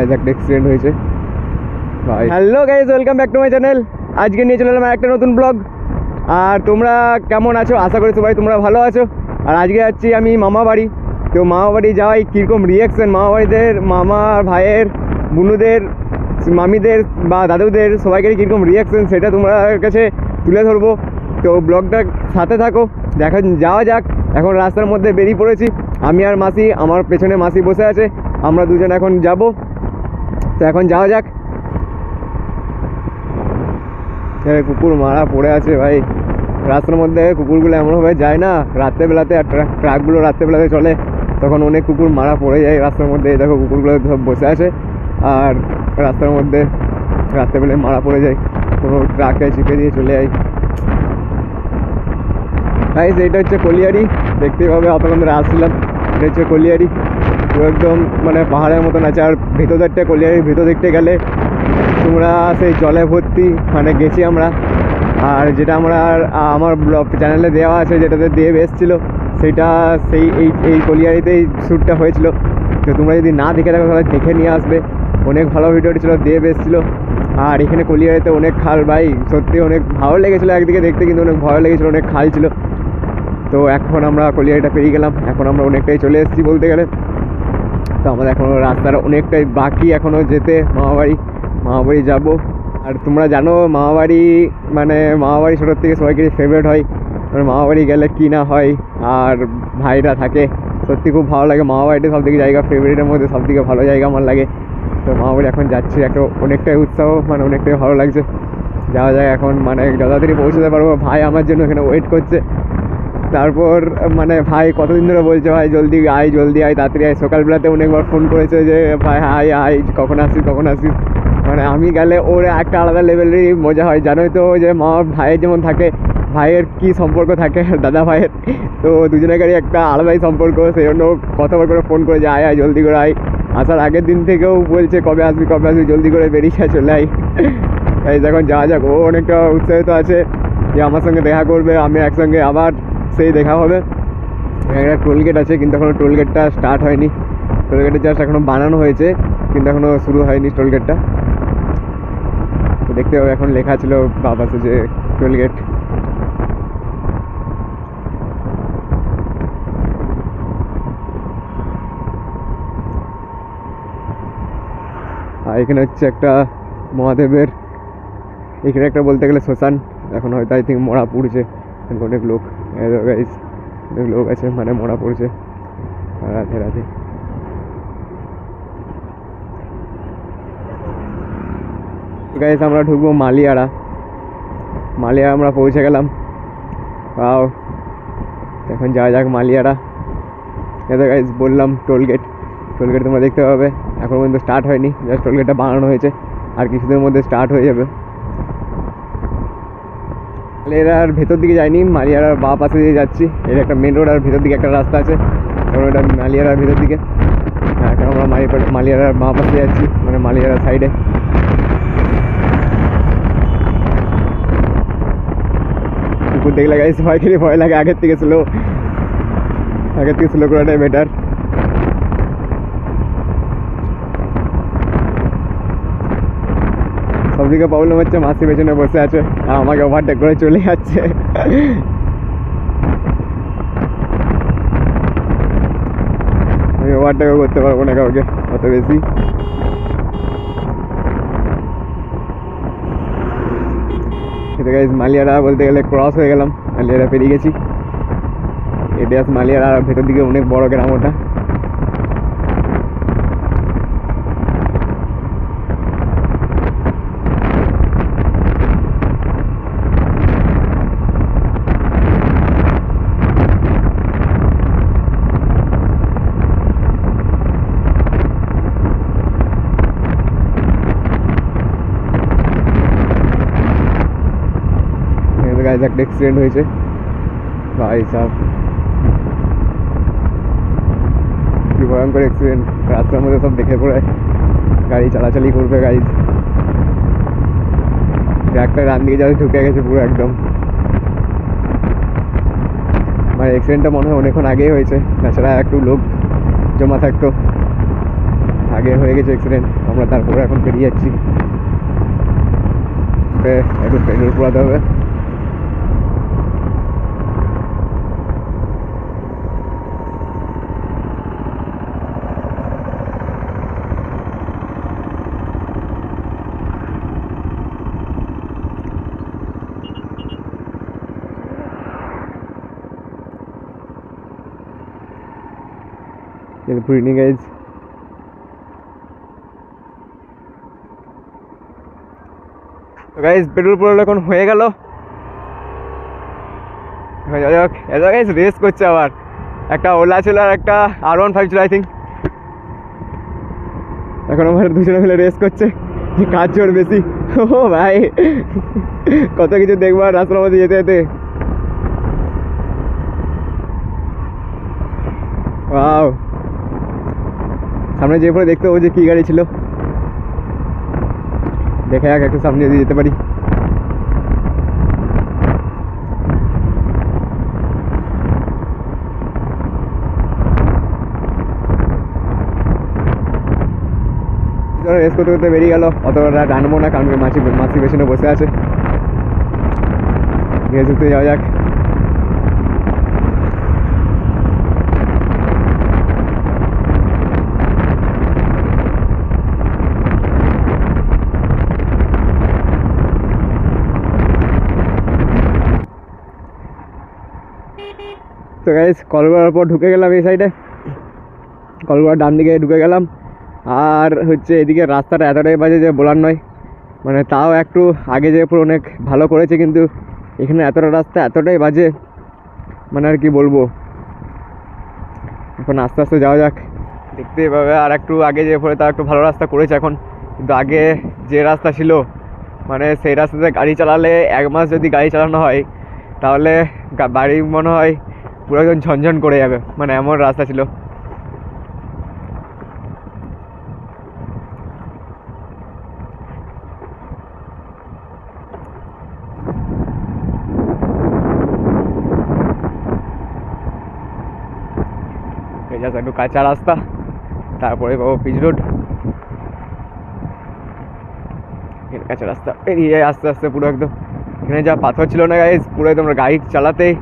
Guys একটা accident হয়েছে। ভাই hello guys welcome back to my channel আজকে নিয়ে চলে এলাম একটা নতুন ব্লগ আর তোমরা কেমন আছো? আশা করি সবাই তোমরা ভালো আছো। আর আজকে যাচ্ছি আমি মামা বাড়ি। তো মামা বাড়ি যাওয়াই কীরকম রিয়াকশান মামা বাড়িদের মামা, ভাইয়ের, বুনুদের, মামিদের বা দাদুদের সবাইকে কীরকম রিয়াকশান সেটা তোমার কাছে তুলে ধরবো। তো ব্লগটা সাথে থাকো, দেখা যাওয়া যাক। এখন রাস্তার মধ্যে বেরিয়ে পড়েছি। আমি আর মাসি, আমার পেছনে মাসি বসে আছে। আমরা দুজন এখন যাব। তো এখন যাওয়া যাক। কুকুর মারা পড়ে আছে ভাই। রাস্তার মধ্যে কুকুরগুলো এমনভাবে যায় না, রাত্রেবেলাতে আর ট্রাক ট্রাকগুলো রাত্রেবেলাতে চলে। তখন অনেক কুকুর মারা পড়ে যায় রাস্তার মধ্যে। দেখো কুকুরগুলো সব বসে আছে। আর রাস্তার মধ্যে রাত্রেবেলায় মারা পড়ে যায়। কোনো ট্রাকে চিপে দিয়ে চলে যায়। গাইস এইটা হচ্ছে কলিয়ারি। দেখতেই পাবে, অতক্ষণ ধরে আসছিলাম। এটা হচ্ছে কলিয়ারি। একদম মানে পাহাড়ের মতন আছে। আর ভেতর দিকটা কলিয়ারির ভেতর দেখতে গেলে তোমরা সেই জলে ভর্তি মানে গেছি আমরা। আর যেটা আমরা আমার ব্লগ চ্যানেলে দেওয়া আছে, যেটাতে দেব এসেছিল সেইটা সেই, এই এই কলিয়ারিতেই শ্যুটটা হয়েছিল। তো তোমরা যদি না দেখে থাকো, তাহলে দেখে নিয়ে আসবে। অনেক ভালো ভিডিওটি ছিল, দেব এসেছিল। আর এখানে কলিয়ারিতে অনেক খাল, ভাই, সত্যি অনেক ভালো লেগেছিলো একদিকে দেখতে, কিন্তু অনেক ভয় লেগেছিলো, অনেক খাল ছিল। তো এখন আমরা কলিয়ারিটা পেরিয়ে গেলাম। এখন আমরা অনেকটাই চলে এসেছি বলতে গেলে। তো আমাদের এখনও রাস্তার অনেকটাই বাকি এখনও যেতে মামাবাড়ি মামাবাড়ি যাব। আর তোমরা জানো মামাবাড়ি মানে মামাবাড়ি ছোটোর থেকে সবাইকে ফেভারিট হয়। মামাবাড়ি গেলে কী না হয়, আর ভাইরা থাকে। সত্যি খুব ভালো লাগে মামাবাড়িটা সব থেকে জায়গা ফেভারিটের মধ্যে সব থেকে ভালো জায়গা আমার লাগে। তো মামাবাড়ি এখন যাচ্ছি, একটা অনেকটাই উৎসাহ মানে অনেকটাই ভালো লাগছে। যাওয়া যায় এখন মানে যত তাড়াতাড়ি পৌঁছতে পারব। ভাই আমার জন্য এখানে ওয়েট করছে। তারপর মানে ভাই কতদিন ধরে বলছে, ভাই জলদি আয় জলদি আয়, তাড়াতাড়ি আয়। সকালবেলাতে অনেকবার ফোন করেছে যে, ভাই হাই আয়, কখন আসিস কখন আসিস? মানে আমি গেলে ওর একটা আলাদা লেভেলেরই মজা হয়। জানোই তো যে মা ভাইয়ের যেমন থাকে, ভাইয়ের কী সম্পর্ক থাকে, দাদা ভাইয়ের। তো দুজনের দুজনেরই একটা আলাদাই সম্পর্ক সেই জন্য কতবার করে ফোন করে যে আয় আয়, জলদি করে আয়। আসার আগের দিন থেকেও বলছে, কবে আসবি কবে আসবি, জলদি করে বেরিয়ে চলে আয়। তাই যখন যাওয়া যাক। ও অনেকটা উৎসাহিত আছে যে, আমার সঙ্গে দেখা করবে, আমি একসঙ্গে আবার সেই দেখা হবে। একটা টোল গেট আছে, কিন্তু এখনও টোল গেটটা স্টার্ট হয়নি। টোল গেটের জাস্ট এখনও বানানো হয়েছে, কিন্তু এখনও শুরু হয়নি টোল গেটটা দেখতে হবে, এখন লেখা ছিল বাবাতে যে টোল গেট আর এখানে হচ্ছে একটা মহাদেবের, এখানে একটা বলতে গেলে শ্মশান, এখন হয়তো আই থিঙ্ক মরা পড়ছে। অনেক লোক গাইজ অনেক লোক আছে মানে মরা পড়ছে। রাতে রাতে গাইজ আমরা ঢুকবো মালিয়াড়া। মালিয়াড়া আমরা পৌঁছে গেলাম। তাও এখন যাওয়া যাক মালিয়াড়া। এতো গাইজ বললাম টোল গেট টোল গেট তোমরা দেখতে পাবে। এখন পর্যন্ত স্টার্ট হয়নি। জাস্ট টোল গেটটা বানানো হয়েছে। আর কিছুদিনের মধ্যে স্টার্ট হয়ে যাবে। মালিয়ারার ভেতর দিকে যাইনি মালিয়ারার বা পাশে দিয়ে যাচ্ছি। এর একটা মেন রোড আর ভেতর দিকে একটা রাস্তা আছে। এবং এটা মালিয়ারার ভেতর দিকে। হ্যাঁ এখন আমরা মালিয়া মালিয়ারার বাঁ পাশে যাচ্ছি মানে মালিয়ারার সাইডে কুকুর দেখলে গাই সবাইকে ভয় লাগে, আগের থেকে স্লো আগের থেকে স্লো করাটাই বেটার সবদিকে প্রবলেম হচ্ছে মাসি পেছনে বসে আছে, আর আমাকে ওভারটেক করে চলে যাচ্ছে। আমি ওভারটেকও করতে পারব না কাউকে, অত বেশি। এটা মালিয়ারা বলতে গেলে ক্রস হয়ে গেলাম, মালিয়ারা পেরিয়ে গেছি। এডিয়াস মালিয়ারা ভেতর দিকে অনেক বড় গ্রাম ওটা। গাইজ একটা অ্যাক্সিডেন্ট হয়েছে। ভাই সাহ কি ভয়ঙ্কর অ্যাক্সিডেন্ট রাস্তার মধ্যে সব দেখে পড়ে। গাড়ি চালাচালি করবে গাড়ি ট্রাকটা ডান দিকে যাতে ঢুকে গেছে পুরো একদম। মানে অ্যাক্সিডেন্টটা মনে হয় অনেকক্ষণ আগেই হয়েছে। তাছাড়া একটু লোক জমা থাকতো। আগে হয়ে গেছে অ্যাক্সিডেন্ট আমরা তারপরে এখন বেরিয়ে যাচ্ছি। একটু পেট্রোল পোড়াতে হবে। Good evening, guys. Guys petrol পুরো এখন হয়ে গেল। গাইজ রেস করছে আবার। একটা ওলা ছিল একটা আর ওয়ান ফাইভ ছিল আই থিঙ্ক এখন আমার দুজনে মিলে রেস করছে। কাজ জোর বেশি। ও ভাই কত কিছু দেখব আর রাস্তার মধ্যে যেতে যেতে। ওয়াও সামনে যে পরে দেখতে পাবো যে কী গাড়ি ছিল। দেখা যাক, একটু সামনে যদি যেতে পারি। রেস করতে করতে বেরিয়ে গেল। অতটা টানবো না, কারণ মাসি মাসি পেছনে বসে আছে। ধীরে যাওয়া যাক। তো গাইস কল করার পর ঢুকে গেলাম এই সাইডে কল করার ডান দিকে ঢুকে গেলাম। আর হচ্ছে এদিকে রাস্তাটা এতটাই বাজে যে বলার নয়। মানে তাও একটু আগে যে পুরো অনেক ভালো করেছে কিন্তু এখানে এতটা রাস্তা এতটাই বাজে। মানে আর কি বলব। এখন আস্তে আস্তে যাওয়া যাক। দেখতেই পাবে আর একটু আগে যে পরে তাও একটু ভালো রাস্তা করেছে এখন। কিন্তু আগে যে রাস্তা ছিল মানে সেই রাস্তাতে গাড়ি চালালে এক মাস যদি গাড়ি চালানো হয়, তাহলে বাড়ি মনে হয় পুরো একদম ঝনঝন করে যাবে। মানে এমন রাস্তা ছিল। এই একটু কাঁচা রাস্তা, তারপরে পাবো পিচ রোড। কাঁচা রাস্তা পেরিয়ে আস্তে আস্তে পুরো একদম। এখানে যা পাথর ছিল না গাইজ পুরো একদম গাড়ি চালাতেই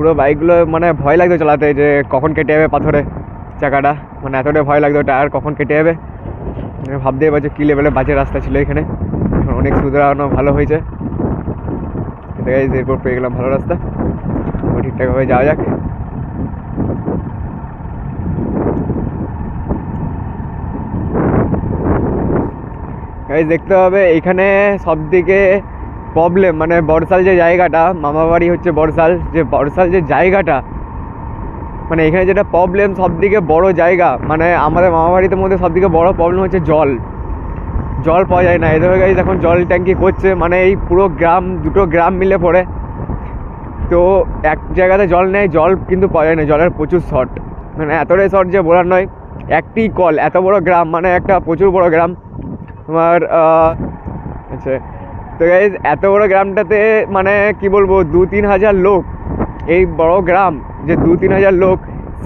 পুরো বাইকগুলো মানে ভয় লাগতো চালাতে, যে কখন কেটে যাবে পাথরে চাকাটা। মানে এতটাই ভয় লাগতো টায়ার কখন কেটে যাবে? মানে ভাবতেই পারছ কী লেভেলে বাজে রাস্তা ছিল এখানে। এখন অনেক সুধারানো ভালো হয়েছে। এরপর পেয়ে গেলাম ভালো রাস্তা। ঠিকঠাকভাবে যাওয়া যাক। গাইজ দেখতে হবে, এখানে সব থেকে প্রবলেম মানে বর্ষাল যে জায়গাটা মামা বাড়ি হচ্ছে বর্ষাল, যে বর্ষাল যে জায়গাটা মানে এখানে যেটা প্রবলেম সব থেকে বড় জায়গা মানে আমাদের মামা বাড়িতে মধ্যে সব থেকে বড় প্রবলেম হচ্ছে জল। জল পাওয়া যায় না এদের গাইজ এখন জল ট্যাঙ্কি করছে মানে এই পুরো গ্রাম, দুটো গ্রাম মিলে পড়ে। তো এক জায়গাতে জল নেয় জল কিন্তু পাওয়া যায় না, জলের প্রচুর শর্ট মানে এতটাই শর্ট যে বলার নয়, একটি কল এত বড় গ্রাম মানে একটা প্রচুর বড় গ্রাম। তোমার আচ্ছা। তো এত বড় গ্রামটাতে মানে কি বলব দু তিন হাজার লোক। এই বড় গ্রাম, যে দু তিন হাজার লোক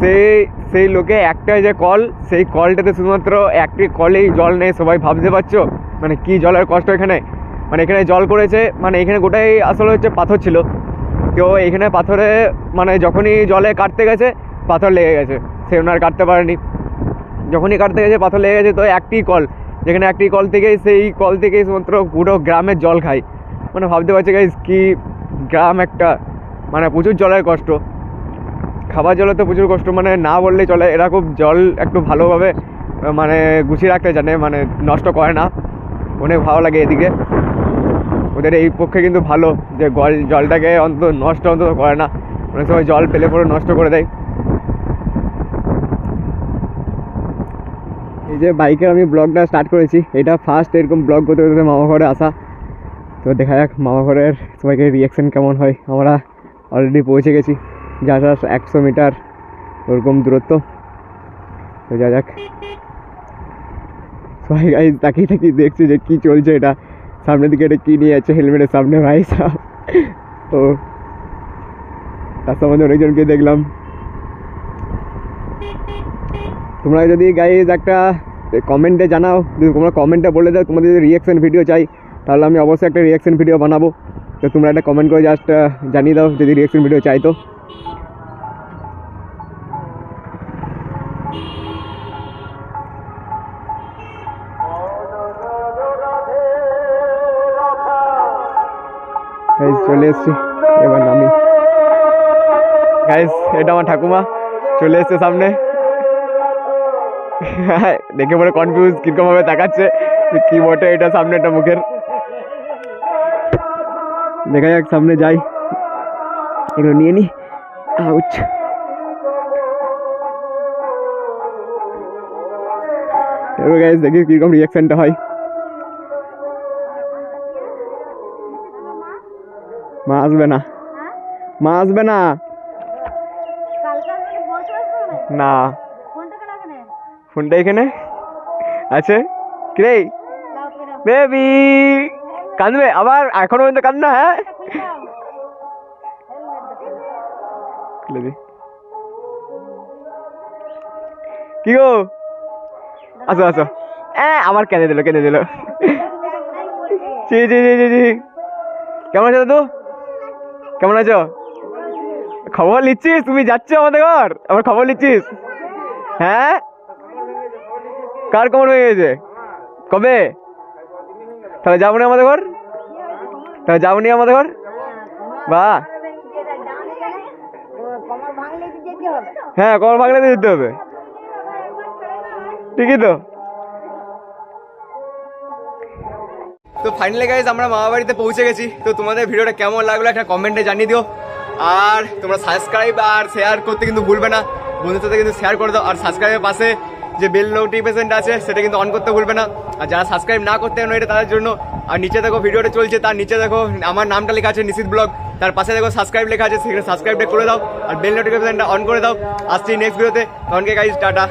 সেই সেই লোকে একটা যে কল সেই কলটাতে শুধুমাত্র একটি কলেই জল নেই, সবাই ভাবতে পারছ? মানে কি জলের কষ্ট এখানে? মানে এখানে জল করেছে মানে এখানে গোটাই আসলে হচ্ছে পাথর ছিল। তো এখানে পাথরে মানে যখনই জলে কাটতে গেছে, পাথর লেগে গেছে। সে ওনার কাটতে পারেনি। যখনই কাটতে গেছে, পাথর লেগে গেছে, তো একটি কল যেখানে একটি কল থেকেই সেই কল থেকেই শুধুমাত্র পুরো গ্রামের জল খায় মানে ভাবতে পারছি গাইজ কি গ্রাম একটা মানে প্রচুর জলের কষ্ট। খাবার জলে তো প্রচুর কষ্ট মানে না বললেই চলে। এরা খুব জল একটু ভালোভাবে মানে গুছিয়ে রাখতে জানে মানে নষ্ট করে না। অনেক ভালো লাগে এদিকে। ওদের এই পক্ষে কিন্তু ভালো যে গল, জলটাকে অন্তত নষ্ট অন্তত করে না। অনেক সময় জল পেলে পরে নষ্ট করে দেয়। এই যে বাইকের আমি ব্লগটা স্টার্ট করেছি, এটা ফার্স্ট এরকম ব্লগ করতে করতে মামা ঘরে আসা। তো দেখা যাক মামা ঘরের সবাইকে রিয়াকশন কেমন হয়। আমরা অলরেডি পৌঁছে গেছি, যা যা একশো মিটার ওরকম দূরত্ব। তো যা যাক। সবাই গাই তাকিয়ে তাকিয়ে দেখছি যে কী চলছে এটা। সামনের দিকে এটা কী নিয়ে যাচ্ছে হেলমেটের সামনে ভাই। সাহ তো তার সম্বন্ধে অনেকজনকে দেখলাম। তোমরা যদি গাইজ একটা কমেন্টে জানাও, যদি তোমরা কমেন্টে বলে দাও, তোমাদের যদি রিয়াকশন ভিডিও চাই, তাহলে আমি অবশ্যই একটা রিয়াকশান ভিডিও বানাবো। তো তোমরা একটা কমেন্ট করে জাস্ট জানিয়ে দাও, যদি রিয়াকশন ভিডিও চাই তো। চলে এসছি। এবার নামি। গাইস এটা আমার ঠাকুমা। চলে এসছে সামনে। দেখে পরে কনফিউজ কীরকম ভাবে তাকাচ্ছে কি বটে এটা সামনে একটা মুখের। দেখা যাক সামনে যাই। এগুলো নিয়ে নি। আউচ গাইস দেখি কীরকম রিয়াকশনটা হয়। মা আসবে না। মা আসবে না? না। ফোনটা এখানে? আছে? কিরে? বেবি! কাঁদবে? আবার এখনও পর্যন্ত কান্না হ্যাঁ? খুলে কি গো? আসো আসো। হ্যাঁ আমার কেঁদে দিল কেঁদে দিল। জি জি জি জি জি কেমন আছো দাদু? কেমন আছো? খবর নিচ্ছিস? তুমি যাচ্ছ আমাদের ঘর? আমার খবর নিচ্ছিস? হ্যাঁ? কার খবর হয়ে গেছে? কবে? তাহলে যাব না আমাদের ঘর? তাহলে যাব নি আমাদের ঘর? কমর হবে হ্যাঁ কমর ভাঙলে যেতে হবে। ঠিকই তো। তো ফাইনালি গাইজ আমরা মামা বাড়িতে পৌঁছে গেছি। তো তোমাদের ভিডিওটা কেমন লাগল একটা কমেন্টে জানিয়ে দিও। আর তোমরা সাবস্ক্রাইব আর শেয়ার করতে কিন্তু ভুলবে না। বন্ধুদের সাথে কিন্তু শেয়ার করে দাও। আর সাবস্ক্রাইবের পাশে যে বেল নোটিফিকেশনটা আছে, সেটা কিন্তু অন করতে ভুলবে না। আর যারা সাবস্ক্রাইব না করতে পারেন এটা তাদের জন্য, আর নিচে দেখো ভিডিওটা চলছে, তার নিচে দেখো আমার নামটা লেখা আছে নিশিত ব্লগ, তার পাশে দেখো সাবস্ক্রাইব লেখা আছে, সেখানে সাবস্ক্রাইবটা করে দাও, আর বেল নোটিফিকেশনটা অন করে দাও। আসছি নেক্সট ভিডিওতে তখনকে গাইজ টাটা।